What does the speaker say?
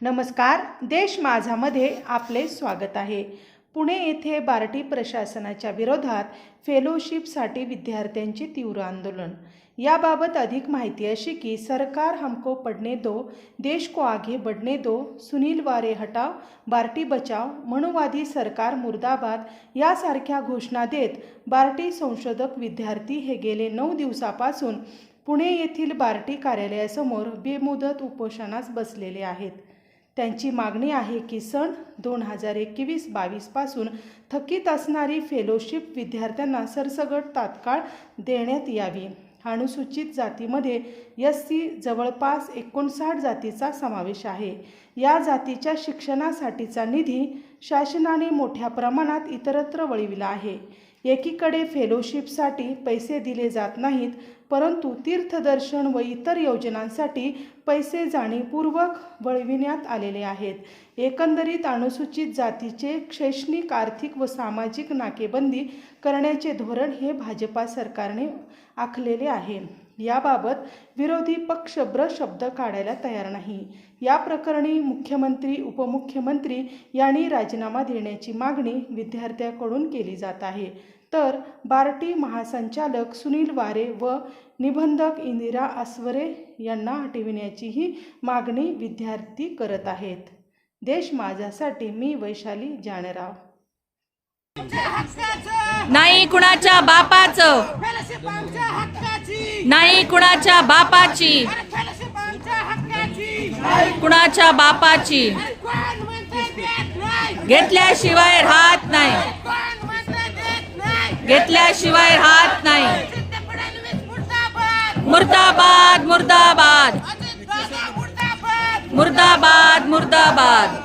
नमस्कार देश माझामध्ये आपले स्वागत आहे. पुणे येथे बार्टी प्रशासनाच्या विरोधात फेलोशिपसाठी विद्यार्थ्यांचे तीव्र आंदोलन. याबाबत अधिक माहिती अशी की सरकार हमको पडणे दो देश को आगे बढ़णे दो सुनील वारे हटाव बार्टी बचाव मनुवादी सरकार मुर्दाबाद यासारख्या घोषणा देत बार्टी संशोधक विद्यार्थी हे गेले नऊ दिवसापासून पुणे येथील बार्टी कार्यालयासमोर बेमुदत उपोषणास बसलेले आहेत. त्यांची मागणी आहे की सन दोन हजार एकवीस बावीसपासून थकीत असणारी फेलोशिप विद्यार्थ्यांना सरसगट तात्काळ देण्यात यावी. अनुसूचित जातीमध्ये एस सी जवळपास एकोणसाठ जातीचा समावेश आहे. या जातीच्या शिक्षणासाठीचा निधी शासनाने मोठ्या प्रमाणात इतरत्र वळविला आहे. एकीकडे फेलोशिपसाठी पैसे दिले जात नाहीत परंतु तीर्थदर्शन व इतर योजनांसाठी पैसे जाणीवपूर्वक वळविण्यात आलेले आहेत. एकंदरीत अनुसूचित जातीचे शैक्षणिक आर्थिक व सामाजिक नाकेबंदी करण्याचे धोरण हे भाजपा सरकारने आखलेले आहे. याबाबत विरोधी पक्ष ब्र शब्द काढायला तयार नाही. या प्रकरणी मुख्यमंत्री उपमुख्यमंत्री यांनी राजीनामा देण्याची मागणी विद्यार्थ्याकडून केली जात आहे. तर बार्टी महासंचालक सुनील वारे व निबंधक इंदिरा आसवरे यांना हटविण्याचीही मागणी विद्यार्थी करत आहेत. देश माझ्यासाठी मी वैशाली जानराव. नाही कुणाच्या बापाचं. नाही कुणाच्या बापाची. कुणाच्या बापाची. घेतल्याशिवाय राहत नाही. घेतल्याशिवाय राहत नाही. मुर्दाबाद मुर्दाबाद. मुर्दाबाद मुर्दाबाद.